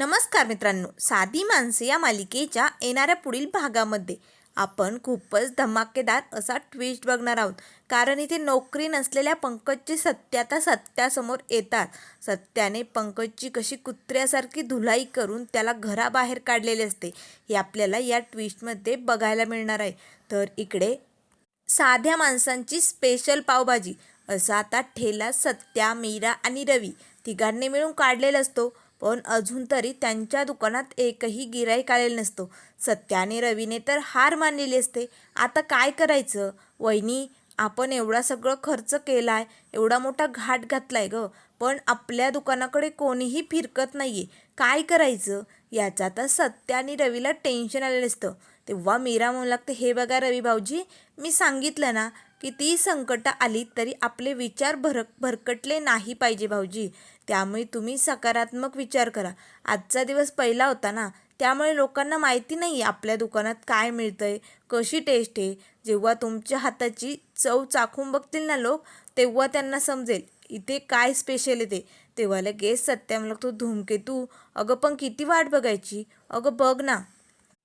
नमस्कार मित्रांनो साधी माणसे या मालिकेच्या येणाऱ्या पुढील भागामध्ये आपण खूपच धमाकेदार असा ट्विस्ट बघणार आहोत. कारण इथे नोकरी नसलेल्या पंकजची सत्य आता सत्यासमोर येतात. सत्याने पंकजची कशी कुत्र्यासारखी धुलाई करून त्याला घराबाहेर काढलेली असते हे आपल्याला या ट्विस्टमध्ये बघायला मिळणार आहे. तर इकडे साध्या माणसांची स्पेशल पावभाजी असा आता ठेला सत्या मीरा आणि रवी तिघांनी मिळून काढलेला असतो. पण अजून तरी त्यांच्या दुकानात एकही गिराईक आलेलं नसतो. सत्याने रवीने तर हार मानलेली असते. आता काय करायचं? वहिनी आपण एवढा सगळं खर्च केला आहे एवढा मोठा घाट घातलाय ग पण आपल्या दुकानाकडे कोणीही फिरकत नाहीये. काय करायचं? याचा तर सत्य आणि रवीला टेन्शन आलेलं असतं. तेव्हा मीरा म्हणू लागते हे बघा रवी भाऊजी मी सांगितलं ना कितीही संकटं आली तरी आपले विचार भरक भरकटले नाही पाहिजे भाऊजी. त्यामुळे तुम्ही सकारात्मक विचार करा. आजचा दिवस पहिला होता ना? त्यामुळे लोकांना माहिती नाही आहे आपल्या दुकानात काय मिळतंय कशी टेस्ट आहे. जेव्हा तुमच्या हाताची चव चाखून बघतील ना लोक तेव्हा त्यांना समजेल इथे काय स्पेशल आहे ते. तेव्हा लगेच सत्याम लागतो धूमकेतू अगं पण किती वाट बघायची? अगं बघ ना.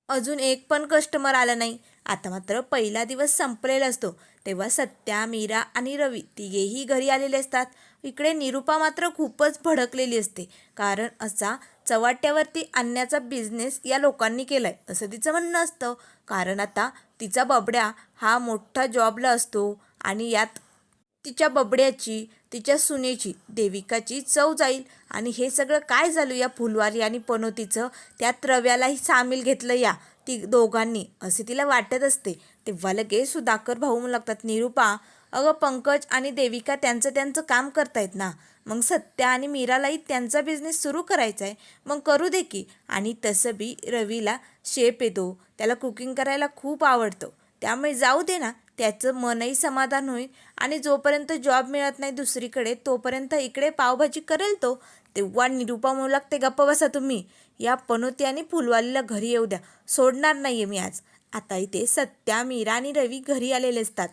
अजून एक पण कस्टमर आला नाही. आता मात्र पहिला दिवस संपलेला असतो. तेव्हा सत्या मीरा आणि रवी तिघेही घरी आलेले असतात. इकडे निरुपा मात्र खूपच भडकलेली असते. कारण असा चवाट्यावरती आणण्याचा बिझनेस या लोकांनी केलाय असं तिचं म्हणणं असतं. कारण आता तिचा बबड्या हा मोठा जॉबला असतो आणि यात तिच्या बबड्याची तिच्या सुनेची देविकाची चव जाईल. आणि हे सगळं काय झालं या फुलवारी आणि पनोतीचं? त्यात रव्यालाही सामील घेतलं या. ती दोघांनी असे तिला वाटत असते. तेव्हा लगेच सुधाकर भाऊ म्हणू लागतात निरुपा अगं पंकज आणि देविका त्यांचं त्यांचं काम करतायत ना. मग सत्या आणि मीरालाही त्यांचा बिझनेस सुरू करायचा आहे मग करू दे की. आणि तसं बी रवीला शेप येतो. त्याला कुकिंग करायला खूप आवडतं. त्यामुळे जाऊ दे ना. त्याचं मनही समाधान होईल. आणि जोपर्यंत जॉब मिळत नाही दुसरीकडे तोपर्यंत इकडे पावभाजी करेल तो. तेव्हा निरुपा म्हणू लागते गप्प बसा तुम्ही. या पनोती आणि फुलवालीला घरी येऊ द्या. सोडणार नाही आहे मी आज. आता इथे सत्या मीरा आणि रवी घरी आलेले असतात.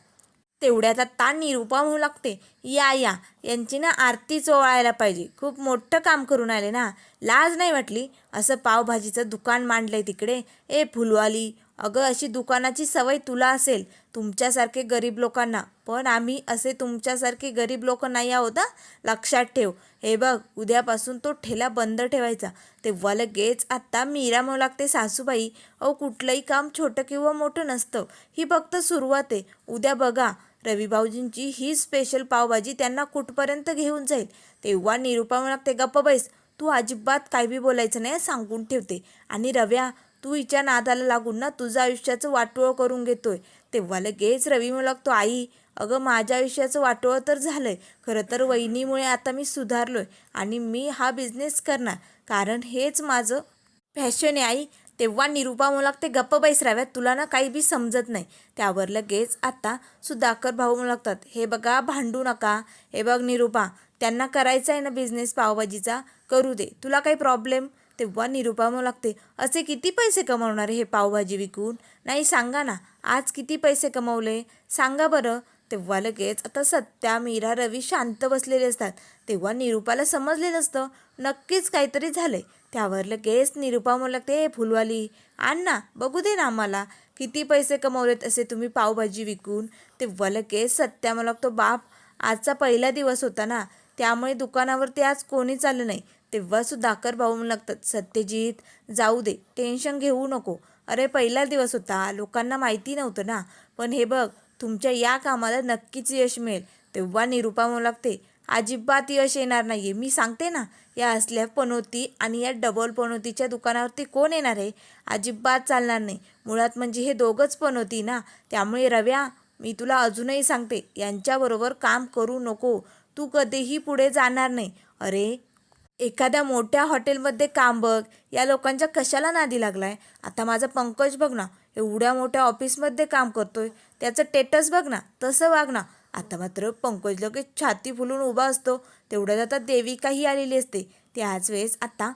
तेवढ्याचा आता निरुपा म्हणू लागते या या. यांची ना आरती चोळायला पाहिजे. खूप मोठं काम करून आले ना. लाज नाही वाटली? असं पावभाजीचं दुकान मांडलंय तिकडे. ए फुलवाली अगं अशी दुकानाची सवय तुला असेल. तुमच्यासारखे गरीब लोकांना पण आम्ही असे तुमच्यासारखे गरीब लोक नाही आहोत लक्षात ठेव. हे बघ उद्यापासून तो ठेला बंद ठेवायचा. तेव्हा लगेच आत्ता मीरा म्हणू लागते सासूबाई अहो कुठलंही काम छोटं किंवा मोठं नसतं. ही फक्त सुरुवात आहे. उद्या बघा. रवी भाऊजींची ही स्पेशल पावभाजी त्यांना कुठपर्यंत घेऊन जाईल? तेव्हा निरुपा म्हणू लागते गप्प बैस. तू अजिबात काय बी बोलायचं नाही सांगून ठेवते. आणि रव्या तू हिच्या नादाला लागून ना तुझं आयुष्याचं वाटोळ करून घेतोय. तेव्हा लगेच रवी म्हणू लागतो आई अगं माझ्या आयुष्याचं वाटोळं तर झालंय. खरं तर वहिनीमुळे आता मी सुधारलोय आणि मी हा बिझनेस करणार. कारण हेच माझं फॅशन आहे आई. तेव्हा निरुपा म्हणू लागते गप्प बैसराव्यात तुला ना काही बी समजत नाही. त्यावर लगेच आता सुधाकर भाऊ म्हणू लागतात हे बघा भांडू नका. हे बघ निरुपा त्यांना करायचं आहे ना बिझनेस पावभाजीचा करू दे. तुला काही प्रॉब्लेम तेव्हा निरुपा लागते असे किती पैसे कमवणार हे पावभाजी विकून? नाही सांगा ना आज किती पैसे कमवले? सांगा बरं. तेव्हा लगेच आता सत्या मीरा रवी शांत बसलेले असतात. तेव्हा निरुपाला समजलेलं असतं नक्कीच काहीतरी झालंय. त्यावर लगेच निरुपा म्हणू लागते हे फुलवाली आण ना बघू दे ना आम्हाला किती पैसे कमवलेत असे तुम्ही पावभाजी विकून? तेव्हा लगेच सत्या मला लागतो बाप आजचा पहिला दिवस होता ना त्यामुळे दुकानावरती आज कोणीच आलं नाही. तेव्हा आकर भाऊ लागतात सत्यजित जाऊ दे टेन्शन घेऊ नको. अरे पहिला दिवस होता लोकांना माहिती नव्हतं ना. पण हे बघ तुमच्या या कामाला नक्कीच यश मिळेल. तेव्हा निरुपा म्हणू लागते अजिबात यश येणार नाही आहे मी सांगते ना या असल्या पनोती आणि या डबल पनोतीच्या दुकानावरती कोण येणार आहे? अजिबात चालणार नाही. मुळात म्हणजे हे दोघंच पनोती ना. त्यामुळे रव्या मी तुला अजूनही सांगते यांच्याबरोबर काम करू नको. तू कधीही पुढे जाणार नाही. अरे एखाद्या मोठ्या हॉटेलमध्ये काम बघ. या लोकांच्या कशाला नादी लागलाय? आता माझा पंकज बघ ना एवढ्या मोठ्या ऑफिसमध्ये काम करतोय. त्याचं टेटस बघ ना तसं वाग ना. आता मात्र पंकज लगेच छाती फुलून उभा असतो. तेवढ्यात आता देविकाही आलेली असते. त्याच वेळेस आता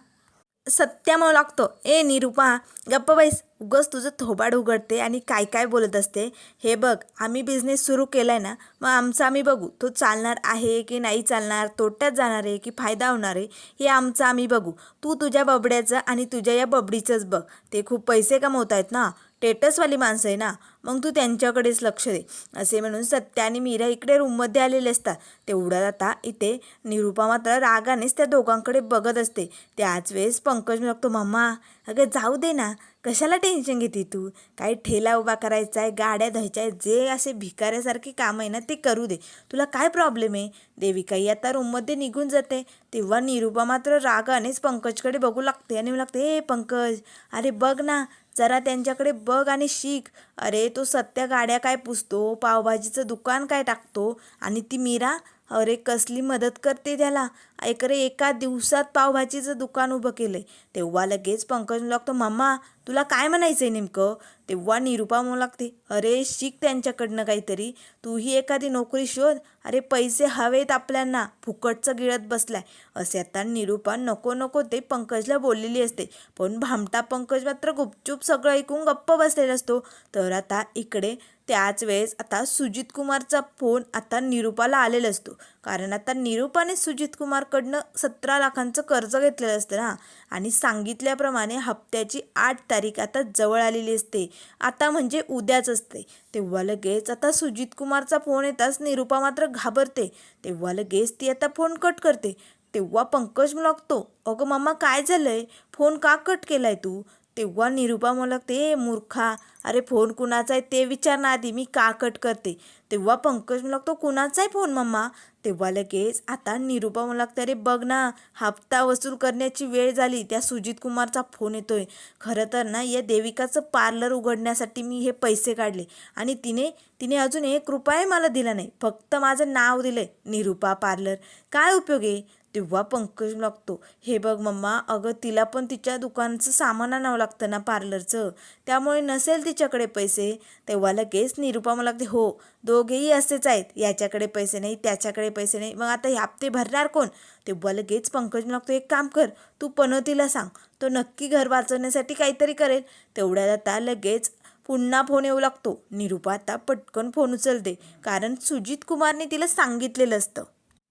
सत्यामुळं लागतो. ए निरुपा गप्प बैस. उगस तुझं थोबाड उघडते आणि काय काय बोलत असते? हे बघ आम्ही बिझनेस सुरू केला आहे ना मग आमचं आम्ही बघू. तो चालणार आहे की नाही चालणार तोट्यात जाणार आहे की फायदा होणार आहे हे आमचं आम्ही बघू. तू तुझ्या बबड्याचं आणि तुझ्या या बबडीचंच बघ. ते खूप पैसे कमवत आहेत ना. टेटसवाली माणसं आहे ना मग तू त्यांच्याकडेच लक्ष दे. असे म्हणून सत्या आणि मीरा इकडे रूममध्ये आलेले असतात. तेवढ्यात आता इथे निरुपा मात्र रागानेच त्या दोघांकडे बघत असते. त्याच वेळेस पंकज लागतो मम्मा अगं जाऊ दे ना कशाला टेन्शन घेते तू? काही ठेला उभा करायचा आहे गाड्या धुवायच्या आहे जे असे भिकाऱ्यासारखे काम आहे ना ते करू दे. तुला काय प्रॉब्लेम आहे देविकाई आता रूममध्ये निघून जाते. तेव्हा निरुपा मात्र रागानेच पंकजकडे बघू लागते आणि म्हणू लागते ए पंकज अरे बघ ना जरा त्यांच्याकडे बघ आणि शिक. अरे तो सत्या गाड्या काय पुसतो? पावभाजीचं दुकान काय टाकतो? आणि ती मीरा अरे कसली मदत करते त्याला? ऐकरे एका दिवसात पावभाजीचं दुकान उभं केलंय तेव्हा लगेच पंकज लागतो मम्मा तुला काय म्हणायचं आहे नेमकं? तेव्हा निरुपा म्हणू लागते अरे शिक त्यांच्याकडनं काहीतरी. तूही एखादी नोकरी शोध. अरे पैसे हवेत आपल्यांना. फुकटचं गिळत बसलाय. असे आता निरुपा नको नको ते पंकजला बोललेली असते. पण भामटा पंकज मात्र गुपचूप सगळं ऐकून गप्प बसलेला असतो. तर आता इकडे त्याच वेळेस आता सुजित कुमारचा फोन आता निरुपाला आलेला असतो. कारण आता निरुपाने सुजित कुमारकडनं सतरा लाखांचं कर्ज घेतलेलं असतं ना. आणि सांगितल्याप्रमाणे हप्त्याची आठ तारीख आता जवळ आलेली असते. आता म्हणजे उद्याच असते. तेव्हा लगेच आता सुजित कुमारचा फोन येताच निरुपा मात्र घाबरते. तेव्हा लगेच ती आता फोन कट करते. तेव्हा पंकज लागतो अगं मम्मा काय झालंय? फोन का कट केलाय तू? तेव्हा निरुपा मला ते मूर्खा अरे फोन कुणाचा आहे ते विचार ना आधी मी का कट करते? तेव्हा पंकज मला लागतो कुणाचा आहे फोन मम्मा? तेव्हा लगेच आता निरुपा मला लागते अरे बघ ना हप्ता वसूल करण्याची वेळ झाली त्या सुजित कुमारचा फोन येतोय. खरं तर ना या देविकाचं पार्लर उघडण्यासाठी मी हे पैसे काढले आणि तिने तिने अजून एक रुपयाही मला दिला नाही. फक्त माझं नाव दिलंय निरुपा पार्लर. काय उपयोग आहे? तेव्हा पंकज लागतो. हे बघ मम्मा अगं तिला पण तिच्या दुकानचं सामान आणावं लागतं ना पार्लरचं. त्यामुळे नसेल तिच्याकडे पैसे. तेव्हा लगेच निरुपा मला लागते हो दोघेही असेच आहेत. याच्याकडे पैसे नाही त्याच्याकडे पैसे नाही. मग आता हे हप्ते भरणार कोण? तेव्हा लगेच पंकज लागतो एक काम कर तू पनोतीला सांग. तो नक्की घर वाचवण्यासाठी काहीतरी करेल. तेवढ्यात आता लगेच पुन्हा फोन येऊ लागतो. निरुपा आता पटकन फोन उचलते. कारण सुजित कुमारने तिला सांगितलेलं असतं.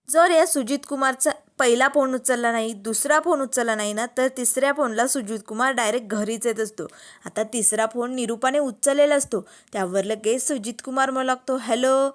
जर या सुजित कुमारचा पहिला फोन उचलला नाही दुसरा फोन उचलला नाही ना तर तिसऱ्या फोनला सुजित कुमार डायरेक्ट घरीच येत असतो. आता तिसरा फोन निरुपाने उचललेला असतो. त्यावर लगेच सुजित कुमार मला लागतो हॅलो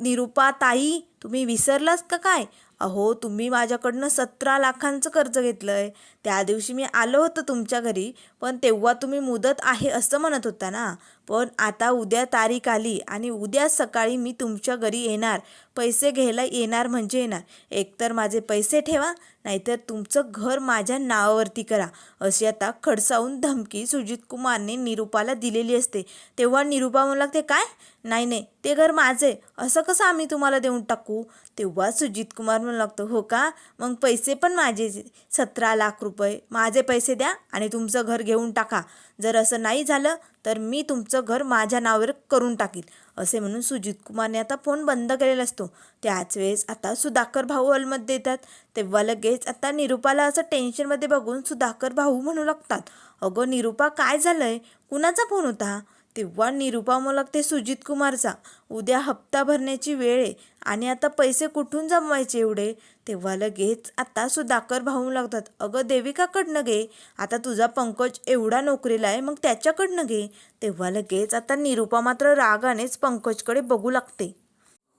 निरुपा ताई तुम्ही विसरलास का काय? अहो तुम्ही माझ्याकडनं सतरा लाखांचं कर्ज घेतलं आहे त्या दिवशी मी आलो होतं तुमच्या घरी पण तेव्हा तुम्ही मुदत आहे असं म्हणत होता ना. पण आता उद्या तारीख आली आणि उद्या सकाळी मी तुमच्या घरी येणार. पैसे घ्यायला येणार म्हणजे येणार. एकतर माझे पैसे ठेवा नाहीतर तुमचं घर माझ्या नावावरती करा. अशी आता खडसावून धमकी सुजित कुमारने निरुपाला दिलेली असते. तेव्हा निरुपा म्हणू लागते काय? नाही नाही ते घर माझे असं कसं आम्ही तुम्हाला देऊन टाकू? तेव्हा सुजित कुमार म्हणू लागतो हो का? मग पैसे पण माझे सतरा लाख रुपये रुपये माझे पैसे द्या आणि तुमचं घर घेऊन टाका. जर असं नाही झालं तर मी तुमचं घर माझ्या नावावर करून टाकील असे म्हणून सुजित कुमारने आता फोन बंद केलेला असतो. त्याच वेळेस आता सुधाकर भाऊ हॉलमध्ये येतात तेव्हा लगेच आता निरुपाला असं टेन्शनमध्ये बघून सुधाकर भाऊ म्हणू लागतात अगं निरुपा काय झालंय? कुणाचा फोन होता? तेव्हा निरुपा मला ते सुजित कुमारचा उद्या हप्ता भरण्याची वेळ आहे आणि आता पैसे कुठून जमवायचे एवढे? तेव्हा लगेच आता सुधाकर भाऊ लागतात. अगं देविकाकडनं घे. आता तुझा पंकज एवढा नोकरीला आहे मग त्याच्याकडनं घे. तेव्हा लगेच आता निरुपा मात्र रागानेच पंकजकडे बघू लागते.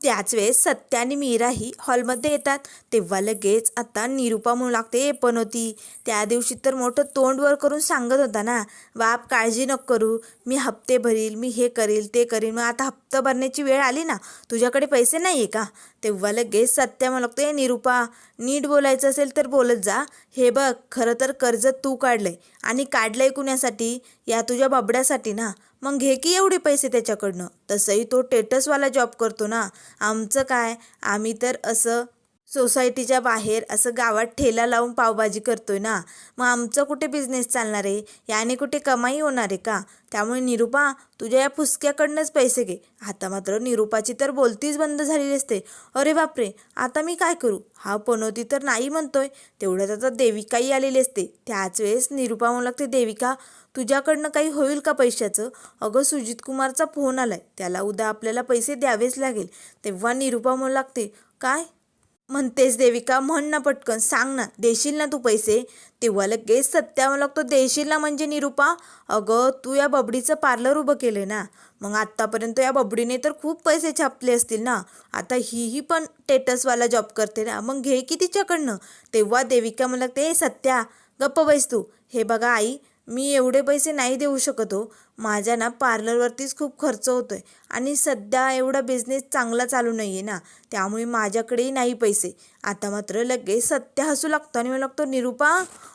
त्याच वेळेस सत्या आणि मीराही हॉलमध्ये येतात. तेव्हा लगेच आता निरुपा म्हणू लागते "ए, पण होती त्या दिवशी तर मोठं तोंडवर करून सांगत होता ना बाप काळजी नको करू. मी हप्ते भरील मी हे करील ते करील. मग आता हप्ता भरण्याची वेळ आली ना तुझ्याकडे पैसे नाही आहे का? तेव्हा लगेच सत्या मला लागते "ए, निरुपा नीट बोलायचं असेल तर बोलत जा. हे बघ खरं तर कर्ज तू काढलंय. आणि काढलंय कुण्यासाठी या तुझ्या बाबड्यासाठी ना. मग घे की एवढे पैसे त्याच्याकडनं. तसंही तो टेटसवाला जॉब करतो ना. आमचं काय? आम्ही तर असं सोसायटीच्या बाहेर असं गावात ठेला लावून पावभाजी करतोय ना. मग आमचं कुठे बिझनेस चालणार आहे? याने कुठे कमाई होणार आहे का? त्यामुळे निरुपा तुझ्या या फुसक्याकडनंच पैसे घे. आता मात्र निरुपाची तर बोलतीच बंद झालेली असते. अरे बापरे आता मी काय करू? हा पनोती तर नाही म्हणतोय. तेवढ्यात आता देविकाही आलेली असते. त्याच वेळेस निरुपा म्हणू लागते देविका तुझ्याकडनं काही होईल का पैशाचं? अगं सुजित कुमारचा फोन आलाय. त्याला उद्या आपल्याला पैसे द्यावेच लागेल. तेव्हा निरुपा म्हणू लागते काय? म्हणतेस देविका म्हण ना पटकन सांग ना देशील ना तू पैसे? तेव्हा लगेच सत्या मला लागतो देशील ना म्हणजे निरुपा अगं तू या बबडीचं पार्लर उभं केलं ना? मग आत्तापर्यंत या बबडीने तर खूप पैसे छापले असतील ना? आता हीही पण टेटसवाला जॉब करते ना? मग घे की तिच्याकडनं? तेव्हा देविका म्हणलं ते सत्या गप्प बैस तू. हे बघा आई मी एवढे पैसे नाही देऊ शकत हो. माझ्या ना पार्लरवरतीच खूप खर्च होतो आहे आणि सध्या एवढा बिझनेस चांगला चालू नाही आहे ना. त्यामुळे माझ्याकडेही नाही पैसे. आता मात्र लगेच सत्य हसू लागतो आणि मला लागतो निरुपा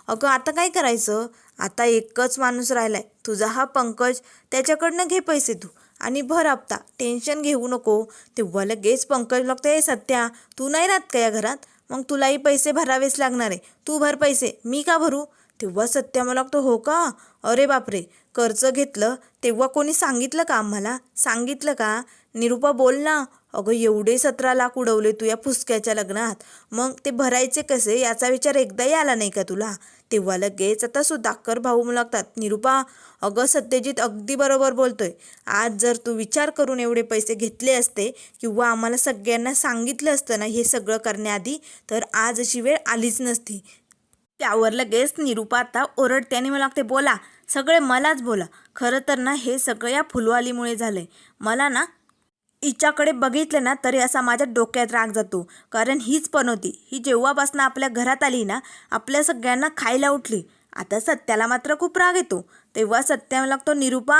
अगं आता काय करायचं? आता एकच माणूस राहिला आहे तुझा हा पंकज त्याच्याकडनं घे पैसे तू. आणि भर आपता टेन्शन घेऊ नको. तेव्हा लगेच पंकज लागतो आहे सत्या तू नाही राहत का या घरात? मग तुलाही पैसे भरावेच लागणार आहे. तू भर पैसे. मी का भरू? तेव्हा सत्या मला लागतो हो का? अरे बापरे! कर्ज घेतलं तेव्हा कोणी सांगितलं का आम्हाला? सांगितलं का? निरुपा बोल ना. अगं एवढे सतरा लाख उडवले तू या फुसक्याच्या लग्नात. मग ते भरायचे कसे? याचा विचार एकदाही आला नाही का तुला? तेव्हा लगेच आता सुधाकर भाऊ लागतात निरुपा अगं सत्यजित अगदी बरोबर बोलतोय. आज जर तू विचार करून एवढे पैसे घेतले असते किंवा आम्हाला सगळ्यांना सांगितलं असतं ना हे सगळं करण्याआधी तर आज अशी वेळ आलीच नसती. त्यावर लगेच निरुपा आता ओरडते आणि मला लागते बोला सगळे मलाच बोला. खरं तर ना हे सगळं या फुलवालीमुळे झालंय. मला ना हिच्याकडे बघितलं ना तरी असा माझ्या डोक्यात राग जातो. कारण हीच पण होती. ही जेव्हापासून आपल्या घरात आली ना आपल्या सगळ्यांना खायला उठली. आता सत्याला मात्र खूप राग येतो. तेव्हा सत्याला लागतो निरुपा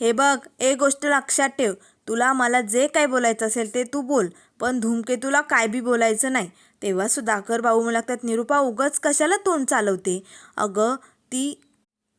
हे बघ एक गोष्ट लक्षात ठेव. तुला मला जे काय बोलायचं असेल ते तू बोल. पण धूमकेतूला काय बी बोलायचं नाही. तेव्हा सुधाकर भाऊ मला लागतात निरुपा उगच कशाला तोंड चालवते? अगं ती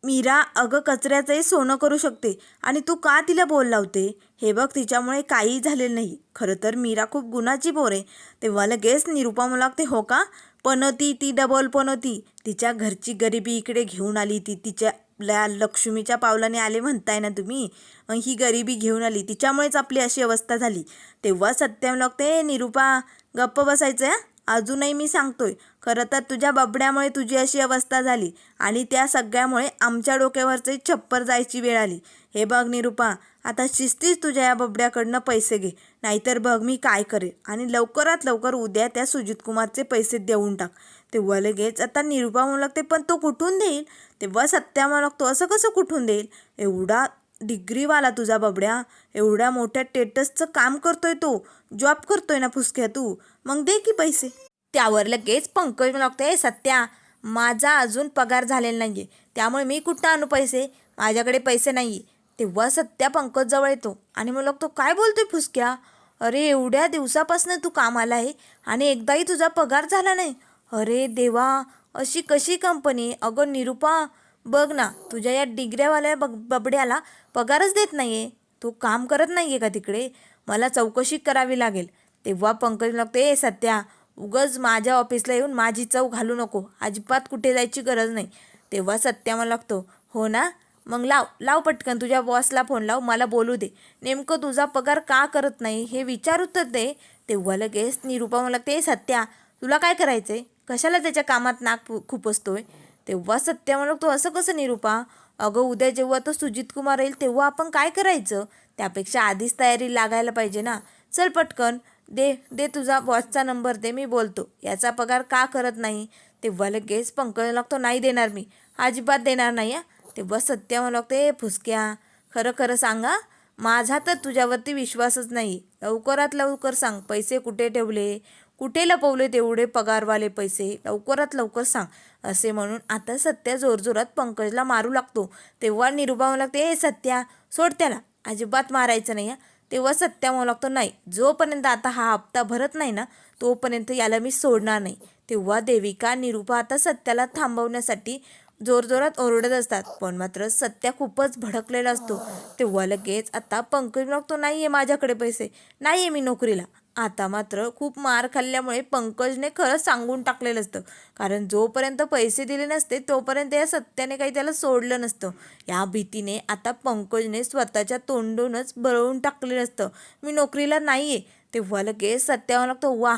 मीरा अगं कचऱ्याचंही सोनं करू शकते आणि तू का तिला बोल लावते? हे बघ तिच्यामुळे काही झालेलं नाही. खरं तर मीरा खूप गुणाची पोर आहे. तेव्हा लगेच निरुपा मला लागते हो का? पनोती ती डबल पनोती. तिच्या घरची गरिबी इकडे घेऊन आली. ती तिच्या ल्या लक्ष्मीच्या पावलाने आले म्हणताय ना तुम्ही? ही गरिबी घेऊन आली. तिच्यामुळेच आपली अशी अवस्था झाली. तेव्हा सत्यम लागते निरुपा गप्प बसायचं आहे अजूनही मी सांगतोय खरं तर तुझ्या बबड्यामुळे तुझी अशी अवस्था झाली आणि त्या सगळ्यामुळे आमच्या डोक्यावरचे छप्पर जायची वेळ आली. हे बघ निरुपा आता शिस्तीच तुझ्या या बबड्याकडनं पैसे घे नाहीतर बघ मी काय करेन आणि लवकरात लवकर उद्या त्या सुजित कुमारचे पैसे देऊन टाक. तेव्हा लगेच आता निरुपा म्हणू लागते पण तो कुठून देईल? तेव्हा सत्या म्हणू लागतो असं कसं कुठून देईल? एवढा डिग्रीवाला तुझा बबड्या एवढ्या मोठ्या टेटसचं काम करतोय तो जॉब करतोय ना फुसक्या तू मग दे की पैसे. त्यावर लगेच पंकज लागतोय सत्या माझा अजून पगार झालेला नाही आहे त्यामुळे मी कुठं आणू पैसे? माझ्याकडे पैसे नाही आहे तेव्हा सत्या पंकज जवळ येतो आणि मग तो काय बोलतोय फुसक्या? अरे एवढ्या दिवसापासून तू कामाला आहे आणि एकदाही तुझा पगार झाला नाही. अरे देवा अशी कशी कंपनी? अगं निरुपा बघ ना तुझ्या या डिग्र्यावाल्या बग बबड्याला पगारच देत नाही आहे तू काम करत नाही आहे का तिकडे? मला चौकशी करावी लागेल. तेव्हा पंकज लागते ए सत्या उगच माझ्या ऑफिसला येऊन माझी चव घालू नको. अजिबात कुठे जायची गरज नाही. तेव्हा सत्या मला लागतो हो ना? मग लाव लाव पटकन तुझ्या बॉसला फोन लाव मला बोलू दे. नेमकं तुझा पगार का करत नाही हे विचारू तर दे. तेव्हा लगेच निरुपा मला ते सत्या तुला काय करायचं आहे कशाला त्याच्या कामात नाक फु- खुपसतोय तेव्हा सत्या म्हणू तो असं कसं निरुपा? अगं उद्या जेव्हा तो सुजित कुमार येईल तेव्हा आपण काय करायचं? त्यापेक्षा आधीच तयारी लागायला पाहिजे ना. चल पटकन. दे दे तुझा बॉसचा नंबर दे मी बोलतो. याचा पगार का करत नाही? तेव्हा लगेच पंकज लागतो नाही देणार मी. अजिबात देणार नाही हा. तेव्हा सत्य म्हणू लागतो ए फुसक्या. खरं खरं सांगा माझा तर तुझ्यावरती विश्वासच नाही. लवकरात लवकर सांग पैसे कुठे ठेवले? कुठे लपवले तेवढे पगारवाले पैसे? लवकरात लवकर सांग. असे म्हणून आता सत्या जोरजोरात पंकजला मारू लागतो. तेव्हा निरुपा लागते हे सत्या सोड त्याला. अजिबात मारायचं नाही हा. तेव्हा सत्या म्हणू लागतो नाही जोपर्यंत आता हा हप्ता भरत नाही ना तोपर्यंत याला मी सोडणार नाही. तेव्हा देविका निरुपा आता सत्याला थांबवण्यासाठी जोरजोरात ओरडत असतात. पण मात्र सत्या खूपच भडकलेला असतो. तेव्हा लगेच आता पंकज लागतो नाही आहे माझ्याकडे पैसे. नाही आहे मी नोकरीला. आता मात्र खूप मार खाल्ल्यामुळे पंकजने खरंच सांगून टाकलेलं असतं. कारण जोपर्यंत पैसे दिले नसते तोपर्यंत या सत्याने काही त्याला सोडलं नसतं. या भीतीने आता पंकजने स्वतःच्या तोंडूनच बळवून टाकलेलं असतं. मी नोकरीला नाही आहे तेव्हा लगेच सत्यावर लागतो वा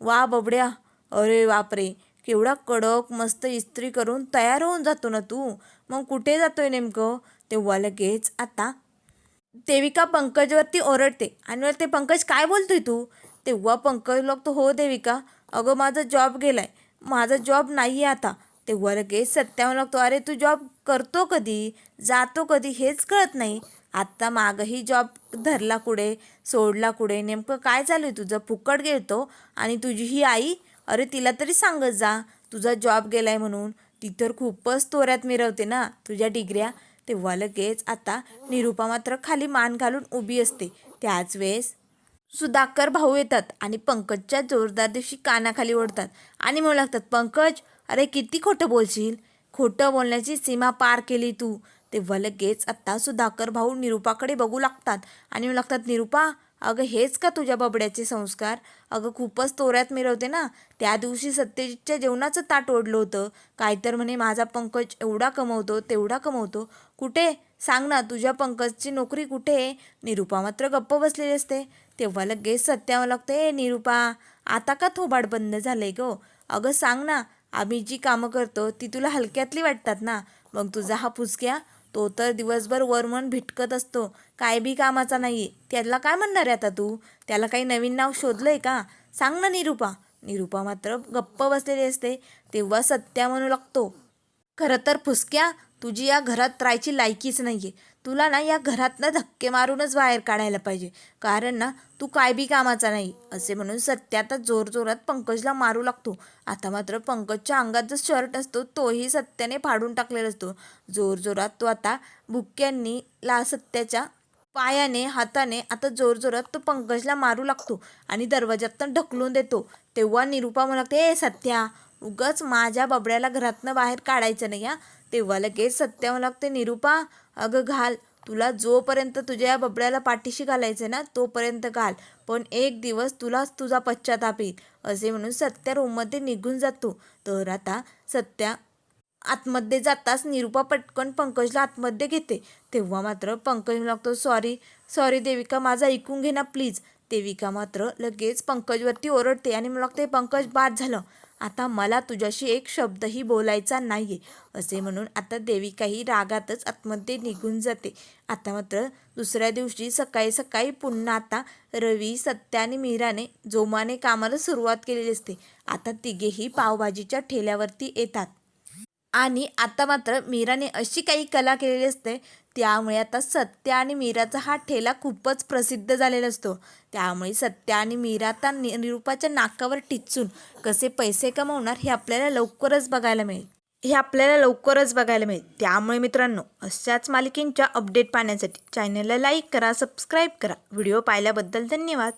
वा बबड्या. अरे बापरे केवढा कडक मस्त इस्त्री करून तयार होऊन जातो ना तू? मग कुठे जातोय नेमकं? तेव्हा लगेच आता देविका पंकजवरती ओरडते. आणि ते पंकज काय बोलतोय तू? तेव्हा पंकज लागतो हो देविका अगं माझा जॉब गेलाय. माझा जॉब नाही आहे आता. तेव्हा लगेच सत्यावर लागतो अरे तू जॉब करतो कधी? जातो कधी? हेच कळत नाही. आत्ता मागही जॉब धरला कुठे? सोडला कुठे? नेमकं काय चालू आहे तुझं? फुकट गेलतो. आणि तुझी ही आई? अरे तिला तरी सांगत जा. तुझा जॉब गेलाय म्हणून. ती तर खूपच तोऱ्यात मिरवते ना तुझ्या डिग्र्या तेव्हा लगेच आता निरुपा मात्र खाली मान घालून उभी असते. त्याच वेळेस सुधाकर भाऊ येतात आणि पंकजच्या जोरदार दिवशी कानाखाली ओढतात आणि म्हणू लागतात पंकज अरे किती खोटं बोलशील? खोटं बोलण्याची सीमा पार केली तू. तेव्हा लगेच आत्ता सुधाकर भाऊ निरुपाकडे बघू लागतात आणि म्हणू लागतात निरुपा अगं हेच का तुझ्या बबड्याचे संस्कार? अगं खूपच तोऱ्यात मिरवते ना. त्या दिवशी सत्यजितच्या जेवणाचं ताट ओढलं होतं. काय तर म्हणे माझा पंकज एवढा कमवतो तेवढा कमवतो. कुठे? सांग ना तुझ्या पंकजची नोकरी कुठे? आहे निरुपा मात्र गप्प बसलेली असते. तेव्हा लगेच सत्यावं लागतं ए निरुपा आता का थोबाड बंद झालंय गो? अगं सांग ना आम्ही जी कामं करतो ती तुला हलक्यातली वाटतात ना. मग तुझा हा फुसक्या तो तर दिवसभर वरमन भिटकत असतो. काय बी कामाचा नाही. त्याला काय म्हणणार आहे आता तू? त्याला काही नवीन नाव शोधलंय का? सांग ना निरुपा. निरुपा मात्र गप्प बसलेली असते. तेव्हा सत्या म्हणू लागतो. खरं तर फुसक्या तुझी या घरात राहायची लायकीच नाही आहे तुला ना या घरातनं धक्के मारूनच बाहेर काढायला पाहिजे. कारण ना तू काय बी कामाचा नाही असे म्हणून सत्या आता जोरजोरात पंकजला मारू लागतो. आता मात्र पंकजच्या अंगात जो शर्ट असतो तोही सत्याने फाडून टाकलेला असतो. जोरजोरात तो आता भुक्क्यांनी ला सत्याच्या पायाने हाताने आता जोरजोरात तो पंकजला मारू लागतो आणि दरवाजातनं ढकलून देतो. तेव्हा निरुपा म्हणते ए सत्या उगाच माझ्या बबड्याला घरातनं बाहेर काढायचं नाही हा. तेव्हा लगेच सत्या लागते निरुपा अगं घाल. तुला जोपर्यंत तुझ्या या बबड्याला पाठीशी घालायचं ना तोपर्यंत घाल. पण एक दिवस तुलाच तुझा पश्चाताप येईल. असे म्हणून सत्या रूममध्ये निघून जातो. तर आता सत्या आतमध्ये जाताच निरुपा पटकन पंकजला आतमध्ये घेते. तेव्हा मात्र पंकज लागतो सॉरी सॉरी देविका माझा ऐकून घे ना प्लीज. देविका मात्र लगेच पंकजवरती ओरडते आणि मला लागते पंकज बाद झालं. आता मला तुझ्याशी एक शब्दही बोलायचा नाही आहे असे म्हणून आता देविकाही रागातच आतमध्ये निघून जाते. आता मात्र दुसऱ्या दिवशी सकाळी सकाळी पुन्हा आता रवी सत्या आणि मीराने जोमाने कामाला सुरुवात केलेली असते. आता तिघेही पावभाजीच्या ठेल्यावरती येतात. आणि आता मात्र मीराने अशी काही कला केलेली असते त्यामुळे आता सत्या आणि मीराचा हा ठेला खूपच प्रसिद्ध झालेला असतो. त्यामुळे सत्या आणि मीरा आता निरूपाच्या नाकावर टिचून कसे पैसे कमवणार हे आपल्याला लवकरच बघायला मिळेल. हे आपल्याला लवकरच बघायला मिळेल. त्यामुळे मित्रांनो अशाच मालिकेंच्या अपडेट पाहण्यासाठी चॅनलला लाईक करा सबस्क्राईब करा. व्हिडिओ पाहिल्याबद्दल धन्यवाद.